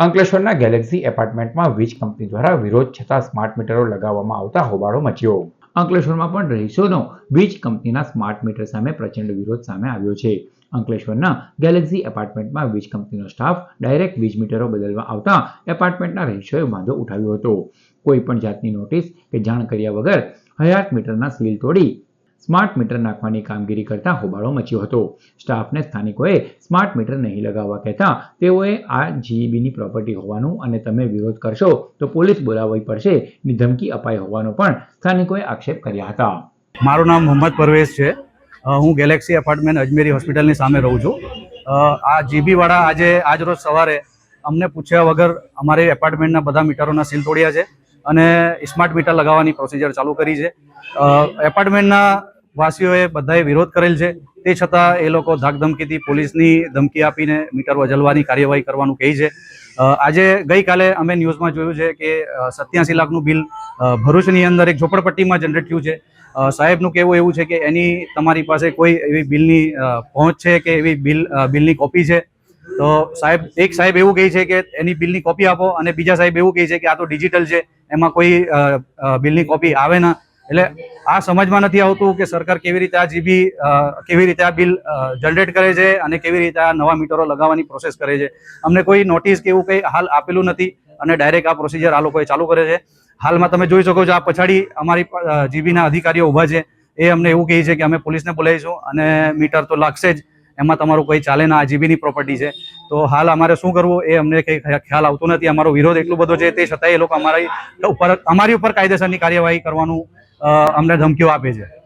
અંકલેશ્વરના ગેલેક્સી એપાર્ટમેન્ટમાં વીજ કંપની દ્વારા વિરોધ છતાં સ્માર્ટ મીટરો લગાવવામાં આવતા હોબાળો મચ્યો. અંકલેશ્વરમાં પણ રહીશોનો વીજ કંપનીના સ્માર્ટ મીટર સામે પ્રચંડ વિરોધ સામે આવ્યો છે. અંકલેશ્વરના ગેલેક્સી એપાર્ટમેન્ટમાં વીજ કંપનીનો સ્ટાફ ડાયરેક્ટ વીજ મીટરો બદલવા આવતા એપાર્ટમેન્ટના રહીશોએ વાંધો ઉઠાવ્યો હતો. કોઈ પણ જાતની નોટિસ કે જાણ કર્યા વગર હયાત મીટરના સીલ તોડી સ્માર્ટ મીટર નાખવાની કામગીરી કરતા હોબાળો મચ્યો હતો. સ્ટાફને સ્થાનિકોએ સ્માર્ટ મીટર નહીં લગાવવા કહેતા તેઓએ આ જીઈબીની પ્રોપર્ટી હોવાનું અને તમે વિરોધ કરશો તો પોલીસ બોલાવવી પડશે. ની ધમકી અપાઈ હોવાનો પણ સ્થાનિકોએ આક્ષેપ કર્યા હતા. મારું નામ મોહમ્મદ પરવેઝ છે. હું ગેલેક્સી એપાર્ટમેન્ટ અજમેરી હોસ્પિટલની સામે રહું છું. આ જીબીવાળા આજે આજ રોજ સવારે અમને પૂછ્યા વગર અમારે એપાર્ટમેન્ટના બધા મીટરોના સીલ તોડ્યા છે અને સ્માર્ટ મીટર લગાવવાની પ્રોસિજર ચાલુ કરી છે. એપાર્ટમેન્ટના વાસીઓએ બધાએ વિરોધ કરેલ છે. તે છતાં એ લોકો ધાકધમકીથી પોલીસની ધમકી આપીને મીટર વજલવાની કાર્યવાહી કરવાનું કહે છે. આજે ગઈકાલે અમે ન્યૂઝમાં જોયું છે કે સત્યાસી લાખનું બિલ ભરૂચની અંદર એક ઝોપડપટ્ટીમાં જનરેટ થયું છે. સાહેબનું કહેવું એવું છે કે એની તમારી પાસે કોઈ એવી બિલની પહોંચ છે કે એવી બિલ બિલની કોપી છે? તો સાહેબ, એક સાહેબ એવું કહે છે કે એની બિલની કોપી આપો અને બીજા સાહેબ એવું કહે છે કે આ તો ડિજિટલ છે, એમાં કોઈ બિલની કોપી આવે ના. એટલે આ સમજમાં નથી આવતું કે સરકાર કેવી રીતે આ જીબી કેવી રીતે આ બિલ જનરેટ કરે છે અને કેવી રીતે આ નવા મીટરો લગાવવાની પ્રોસેસ કરે છે. અમને કોઈ નોટિસ કે એવું કંઈ હાલ આપેલું નથી અને ડાયરેક્ટ આ પ્રોસિજર આ લોકોએ ચાલુ કરે છે. હાલમાં તમે જોઈ શકો છો આ પછાડી અમારી જીબીના અધિકારીઓ ઊભા છે. એ અમને એવું કહે છે કે અમે પોલીસને બોલાવીશું અને મીટર તો લાગશે જ. એમાં તમારું કંઈ ચાલે ના, આ જીબીની પ્રોપર્ટી છે. તો હાલ અમારે શું કરવું એ અમને કંઈ ખ્યાલ આવતો નથી. અમારો વિરોધ એટલો બધો છે તે છતાંય એ લોકો અમારી ઉપર અમારી ઉપર કાયદેસરની કાર્યવાહી કરવાનું અમને ધમકીઓ આપે છે.